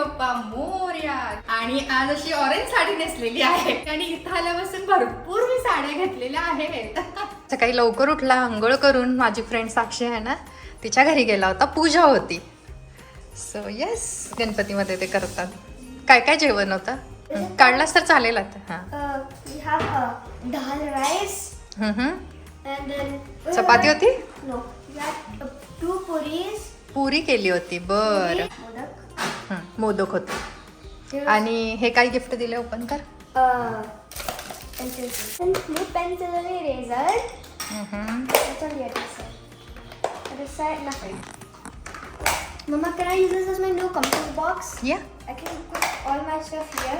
बाप्पा मोर्या आणि आज अशी ऑरेंज साडी नेसलेली आहे. आणि इथं आल्यापासून भरपूर मी साड्या घेतलेल्या आहेत. सकाळी लवकर उठला आंघोळ करून माझी फ्रेंड साक्षी आहे ना तिच्या घरी गेला होता पूजा होती. सो येस गणपतीमध्ये ते करतात. काय काय जेवण होतं? काढलास तर चालेल आता हां. चपाती होती? puris. पुरी केली होती बर. मोदक होते. आणि हे काय गिफ्ट दिले ओपन कर. पेन्सिल आणि eraser mamma can I use this my new computer box yeah I can all my stuff here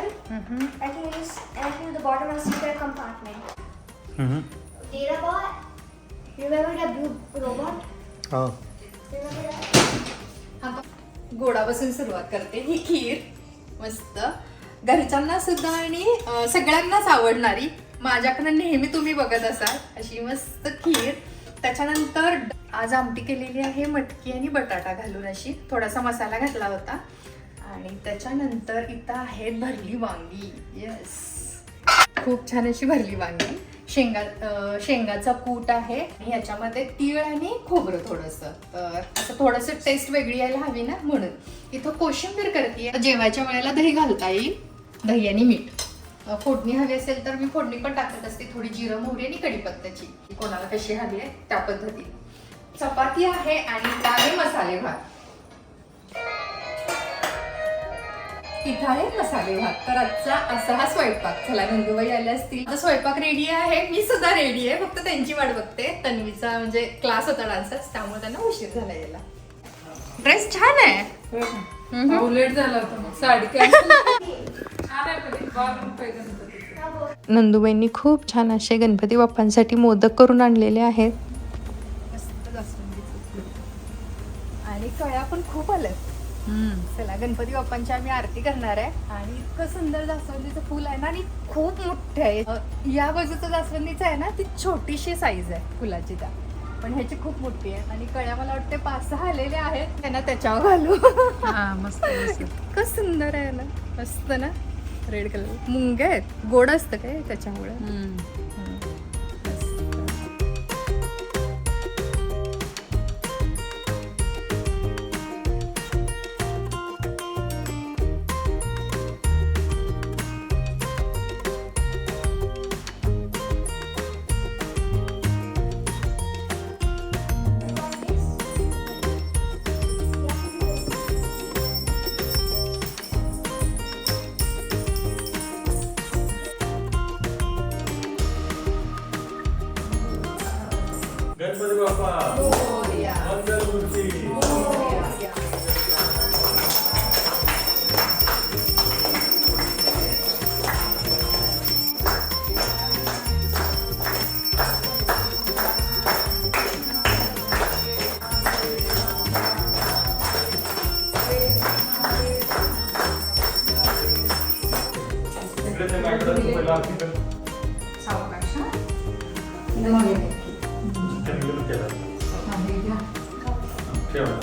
I can use the bottom of seeker compartment hmm data bot remember the robot गोडापासून सुरुवात करते. ही खीर मस्त. घरच्यांना सुद्धा आणि सगळ्यांनाच आवडणारी. माझ्याकडे नेहमी तुम्ही बघत असाल अशी मस्त खीर. त्याच्यानंतर आज आमटी केलेली आहे मटकी आणि बटाटा घालून अशी. थोडासा मसाला घातला होता. आणि त्याच्यानंतर इथं आहेत भरली वांगी. येस खूप छान अशी भरली वांगी. शेंगा शेंगाचा कूट आहे. आणि तीळ आणि खोबरं थोडंसं. तर असं थोडंसं टेस्ट वेगळी यायला हवी ना म्हणून. इथं कोशिंबीर करते. जेवायच्या वेळेला दही घालता येईल. दही आणि मीठ. फोडणी हवी असेल तर मी फोडणी पण टाकत असते. थोडी जिरं मोहरी आणि कढीपत्त्याची कोणाला कशी हवी आहे त्या पद्धतीने. चपाती आहे आणि इथं मसाले भात इथं आहे मसाले भात. तर आजचा असा हा स्वयंपाक. चला गंगूबाई आल्या असतील. आता स्वयंपाक रेडी आहे. मी सुद्धा रेडी आहे. फक्त त्यांची वाट बघते. तन्वीचा म्हणजे क्लास होता डान्सच. त्यामुळे त्यांना उशीर झाला यायला. ड्रेस छान आहे. लेट झाला होता मग. साडी नंदुबाईंनी खूप छान असे गणपती बाप्पांसाठी मोदक करून आणलेले आहेत. आणि कळ्या पण खूप आल्यात. चला गणपती बाप्पांची आम्ही आरती करणार आहे. आणि इतकं सुंदर जास्वंदीचं फुल आहे ना आणि खूप मोठं आहे. या बाजूचं जास्वंदीचं आहे ना ती छोटीशी साईज आहे फुलाची त्या. पण ह्याची खूप मोठी आहे. आणि कळ्या मला वाटते पाच सहा आलेले आहेत. त्यांना त्याच्यावर घालू. हा मस्त मस्त. इतकं सुंदर आहे ना. मस्त ना? रेड कलर मुंगे आहेत. गोड असतं काय त्याच्यामुळे? गणपती ठेवा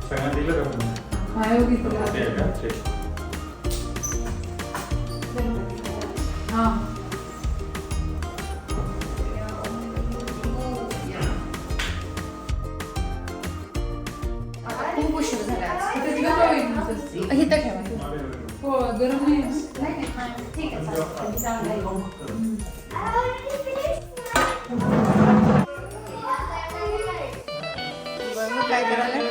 सगळ्यांना दिलं का पण ते आहे का ते हा खूप उशीर झाला आज. इथे दिलं का होईल नुसतं? इथं ठेवा हो गरम नाही आहे. ठीक आहे चालेल. I already finished. बरं,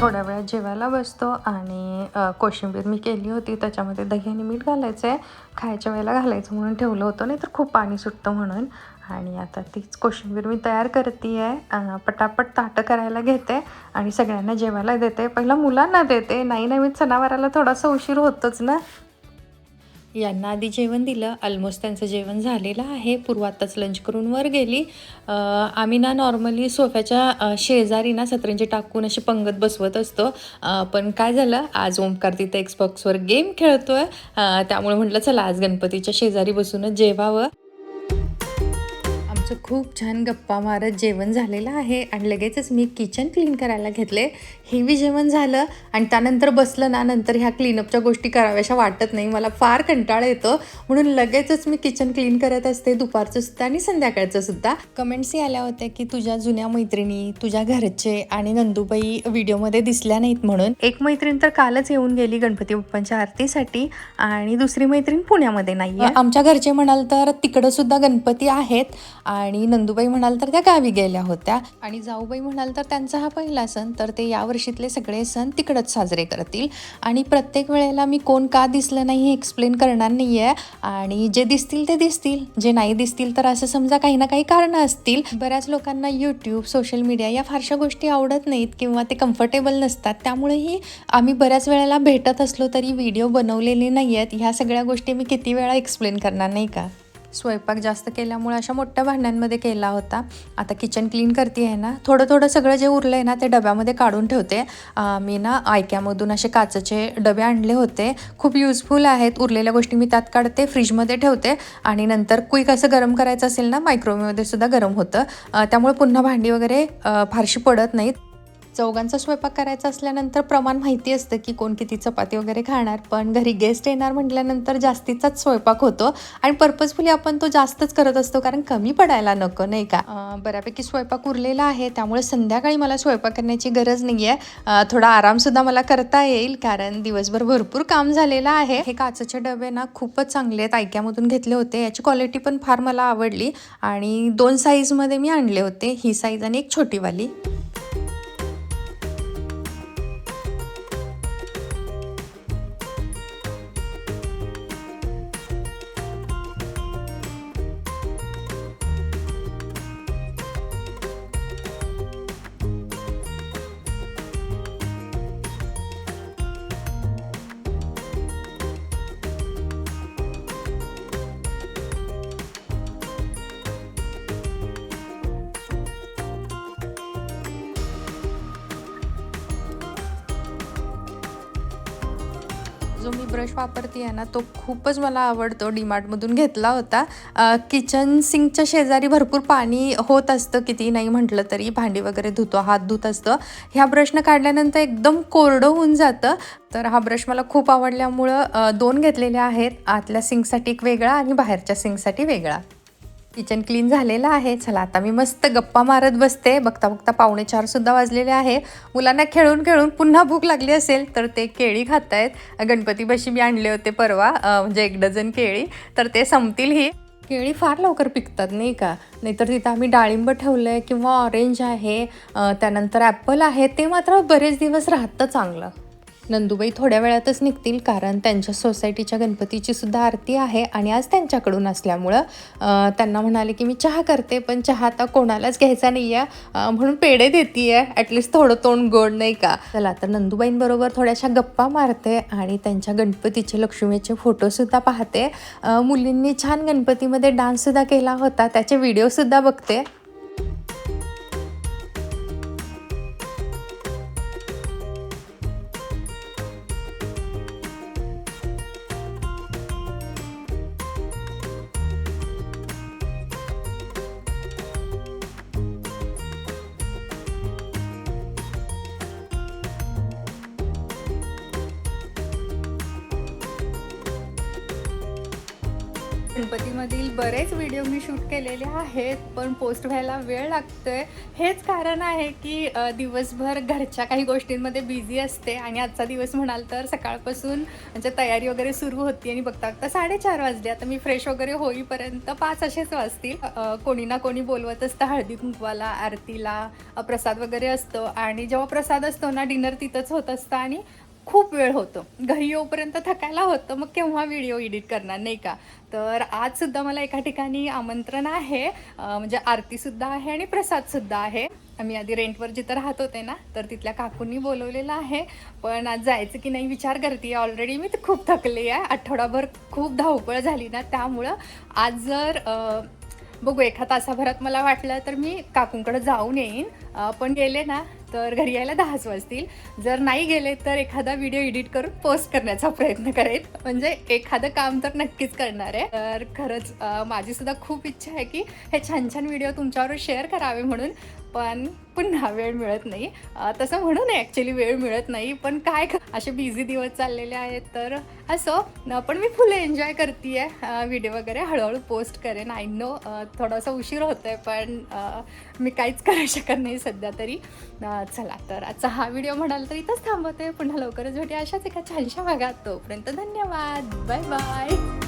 थोड्या वेळात जेवायला बसतो आणि कोशिंबीर मी केली होती त्याच्यामध्ये दही आणि मीठ घालायचं आहे खायच्या वेळेला घालायचं म्हणून ठेवलं होतं नाही तर खूप पाणी सुटतं म्हणून. आणि आता तीच कोशिंबीर मी तयार करते आहे पटापट ताटं करायला घेते आणि सगळ्यांना जेवायला देते. पहिला मुलांना देते. नाही नवीन सणावाराला थोडासा उशीर होतोच ना? यांना आधी जेवण दिलं. ऑलमोस्ट त्यांचं जेवण झालेलं आहे. पूर्व आत्ताच लंच करून वर गेली. आम्ही ना नॉर्मली सोफ्याच्या शेजारी ना सतरंजी टाकून अशी पंगत बसवत असतो. पण काय झालं? आज ओमकार तिथं एक्सबॉक्सवर गेम खेळतो आहे त्यामुळे म्हटलं चला आज गणपतीच्या शेजारी बसूनच जेवावं. आमचं खूप छान गप्पा मारत जेवण झालेलं आहे. आणि लगेचच मी किचन क्लीन करायला घेतले. हेवी जेवण झालं आणि त्यानंतर बसलं ना नंतर ह्या क्लीनअपच्या गोष्टी कराव्याशा वाटत नाही. मला फार कंटाळा येतो. म्हणून लगेचच मी किचन क्लीन करत असते. दुपारचं सुद्धा आणि संध्याकाळचं सुद्धा. कमेंट्सही आल्या होत्या की तुझ्या जुन्या मैत्रिणी तुझ्या घरचे आणि नंदूबाई व्हिडिओमध्ये दिसल्या नाहीत म्हणून. एक मैत्रीण तर कालच येऊन गेली गणपती बाप्पांच्या आरतीसाठी आणि दुसरी मैत्रीण पुण्यामध्ये नाही आमच्या घरचे म्हणाल तर तिकडं सुद्धा गणपती आहेत आणि नंदूबाई म्हणाल तर त्या गावी गेल्या होत्या. आणि जाऊबाई म्हणाल तर त्यांचा हा पहिला सण तर ते यावर्षी यावर्षीतले सगळे सण तिकडंच साजरे करतील. आणि प्रत्येक वेळेला मी कोण का दिसलं नाही हे एक्सप्लेन करणार नाही आहे आणि जे दिसतील ते दिसतील. जे नाही दिसतील तर असं समजा काही ना काही कारणं असतील. बऱ्याच लोकांना यूट्यूब सोशल मीडिया या फारशा गोष्टी आवडत नाहीत किंवा ते कम्फर्टेबल नसतात. त्यामुळेही आम्ही बऱ्याच वेळेला भेटत असलो तरी व्हिडिओ बनवलेले नाही आहेत ह्या सगळ्या गोष्टी मी किती वेळा एक्सप्लेन करणार नाही का? स्वयंपाक जास्त केल्यामुळे अशा मोठ्या भांड्यांमध्ये केला होता. आता किचन क्लीन करते आहे ना. थोडं थोडं सगळं जे उरलं आहे ना ते डब्यामध्ये काढून ठेवते. मी ना आयक्यामधून असे काचेचे डबे आणले होते. खूप युजफुल आहेत. उरलेल्या गोष्टी मी त्यात काढते फ्रीजमध्ये ठेवते. आणि नंतर क्विक असं गरम करायचं असेल ना मायक्रोवेवमध्ये सुद्धा गरम होतं. त्यामुळे पुन्हा भांडी वगैरे फारशी पडत नाहीत. चौघांचा स्वयंपाक करायचा असल्यानंतर प्रमाण माहिती असतं की कोण किती चपाती वगैरे खाणार. पण घरी गेस्ट येणार म्हटल्यानंतर जास्तीचाच स्वयंपाक होतो आणि पर्पजफुली आपण तो जास्तच करत असतो कारण कमी पडायला नको नाही का? बऱ्यापैकी स्वयंपाक उरलेला आहे त्यामुळे संध्याकाळी मला स्वयंपाक करण्याची गरज नाही आहे थोडा आरामसुद्धा मला करता येईल कारण दिवसभर भरपूर काम झालेलं आहे. हे काचेचे डबे ना खूपच चांगले आहेत ऐक्यामधून घेतले होते. याची क्वालिटी पण फार मला आवडली आणि दोन साईजमध्ये मी आणले होते. ही साईज आणि एक छोटीवाली. जो मी ब्रश वापरते आहे ना तो खूपच मला आवडतो. डीमार्टमधून घेतला होता. किचन सिंकच्या शेजारी भरपूर पाणी होत असतं किती नाही म्हटलं तरी. भांडी वगैरे धुतो हात धुत असतं. ह्या ब्रशनं काढल्यानंतर एकदम कोरडं होऊन जातं. तर हा ब्रश मला खूप आवडल्यामुळं दोन घेतलेले आहेत. आतल्या सिंकसाठी एक वेगळा आणि बाहेरच्या सिंकसाठी वेगळा. किचन क्लीन झालेलं आहे. चला आता मी मस्त गप्पा मारत बसते. बघता बघता पावणे चार सुद्धा वाजलेले आहे. मुलांना खेळून खेळून पुन्हा भूक लागली असेल तर ते केळी खात आहेत गणपतीपाशी मी आणले होते परवा म्हणजे एक डझन केळी. तर ते संपतील ही. केळी फार लवकर पिकतात नाही का? नाहीतर तिथं आम्ही डाळिंब ठेवलं आहे किंवा ऑरेंज आहे त्यानंतर ॲपल आहे ते मात्र बरेच दिवस राहतं चांगलं. नंदुबाई थोड्या वेळातच निघतील कारण त्यांच्या सोसायटीच्या गणपतीची सुद्धा आरती आहे आणि आज त्यांच्याकडून असल्यामुळं त्यांना म्हणाले की मी चहा करते पण चहा आता कोणालाच घ्यायचा नाही आहे म्हणून पेढे देते आहे ॲटलिस्ट थोडं तोंड गोड नाही का? चला तर नंदुबाईंबरोबर थोड्याशा गप्पा मारते आणि त्यांच्या गणपतीचे लक्ष्मीचे फोटोसुद्धा पाहते. मुलींनी छान गणपतीमध्ये डान्ससुद्धा केला होता त्याचे व्हिडिओसुद्धा बघते. गणपतीमधील बरेच व्हिडिओ मी शूट केलेले आहेत पण पोस्ट व्हायला वेळ लागतोय. हेच कारण आहे की दिवसभर घरच्या काही गोष्टींमध्ये बिझी असते आणि आजचा दिवस म्हणाल तर सकाळपासून म्हणजे तयारी वगैरे सुरू होती आणि बघता बघता साडेचार वाजले. आता मी फ्रेश वगैरे होईपर्यंत पाच असेच वाजतील. कोणी ना कोणी बोलवत असतं हळदी कुंकवाला आरतीला प्रसाद वगैरे असतो. आणि जेव्हा प्रसाद असतो ना डिनर तिथंच होत असतं आणि खूप वेळ होतो. घरी येऊपर्यंत थकायला होतं. मग केव्हा व्हिडिओ एडिट करणार नाही का? तर आज सुद्धा मला एका ठिकाणी आमंत्रण आहे. म्हणजे आरतीसुद्धा आहे आणि प्रसादसुद्धा आहे. आम्ही आधी रेंटवर जिथं राहत होते ना तर तिथल्या काकूंनी बोलवलेलं आहे. पण आज जायचं की नाही विचार करते. ऑलरेडी मी तर खूप थकली आहे. आठवडाभर खूप धावपळ झाली ना त्यामुळं आज जर बघू एका तासाभरात मला वाटलं तर मी काकूंकडे जाऊन येईन. पण गेले ना तर घरी यायला दहाच वाजतील. जर नाही गेले तर एखादा व्हिडिओ एडिट करून पोस्ट करण्याचा प्रयत्न करेल म्हणजे एखादं काम तर नक्कीच करणार आहे. तर खरंच माझी सुद्धा खूप इच्छा आहे की हे छान छान व्हिडिओ तुमच्यावर शेअर करावे म्हणून. पण पुन्हा वेळ मिळत नाही. तसं म्हणू नये ॲक्च्युली वेळ मिळत नाही पण काय असे बिझी दिवस चाललेले आहेत तर असं पण मी फुल एन्जॉय करते आहे व्हिडिओ वगैरे हळूहळू पोस्ट करेन. आय नो थोडासा उशीर होतो आहे पण मी काहीच करू शकत नाही सध्या तरी. चला तर आजचा हा व्हिडिओ म्हणाल तर इथंच थांबवते. पुन्हा लवकरच भेटूया अशाच एका छानशा भागात. तोपर्यंत धन्यवाद. Bye bye